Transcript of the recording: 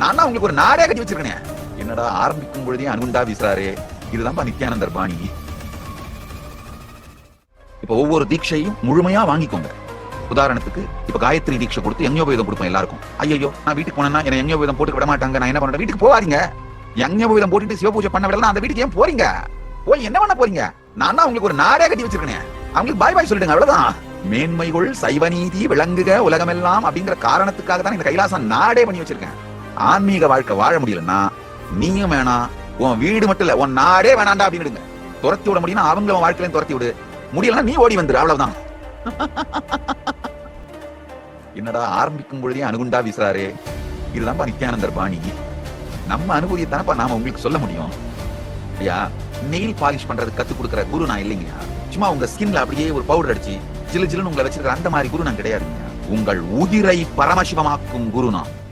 நான் தான் உங்களுக்கு ஒரு நாடே கட்டி வச்சிருக்கேன். என்னடா ஆரம்பிக்கும் பொழுதே அனுகுண்டா வீசுறாரு. இதுதான்ப்பா நித்யானந்தர் பாணி இப்ப ஒவ்வொரு தீட்சையும் முழுமையா வாங்கிக்கோங்க. உதாரணத்துக்கு இப்ப காயத்ரி தீட்சை கொடுத்து யஞ்ஞோபேதம் கொடுப்போம் எல்லாருக்கும். ஐயோ நான் வீட்டுக்கு போனேன்னா என்ன யஞ்ஞோபேதம் போட்டு விட மாட்டாங்க. நான் என்ன பண்றேன் வீட்டுக்கு போவாதீங்க. யஞ்ஞோபேதம் போட்டுட்டு சிவபூஜை பண்ண விடலாம் அந்த வீட்டுக்கு ஏன் போறீங்க? போய் என்ன பண்ண போறீங்க? நான் தான் உங்களுக்கு ஒரு நாடே கட்டி வச்சிருக்கேன். அவங்களுக்கு பாய் பாய் சொல்லிடுங்க அவ்வளவுதான். மேன்மைகள் சைவநீதி விளங்குக உலகமெல்லாம் அப்படிங்கிற காரணத்துக்காக தான் இந்த கைலாசம் நாடே பண்ணி வச்சிருக்கேன். ஆன்மீக வாழ்க்கை வாழ முடியலன்னா நீயும் வேணாம் உன் வீடு மட்டும் இல்ல உன் நாடே வேணாண்டா அப்படின்னு துரத்தி விட முடியும்னா அவங்க உன் வாழ்க்கையில துரத்தி விடு. முடியலன்னா நீ ஓடி வந்துரு அவ்வளவுதான். என்னடா ஆரம்பிக்கும் பொழுதே அணுகுண்டா வீசுறாரு. இதுதான்ப்பா நித்யானந்தர் பாணி. நம்ம அனுபவியை தானப்பா நாம உங்களுக்கு சொல்ல முடியும். ஐயா நெயில் பாலிஷ் பண்றது கத்து கொடுக்குற குரு நான் இல்லைங்கய்யா. சும்மா உங்க ஸ்கின்ல அப்படியே ஒரு பவுடர் அடிச்சு ஜிலு ஜிலுன்னு உங்களை வச்சிருக்கிற அந்த மாதிரி குரு நான் கிடையாதுங்க உங்கள் உயிரை பரமசிவமாக்கும் குரு நான்.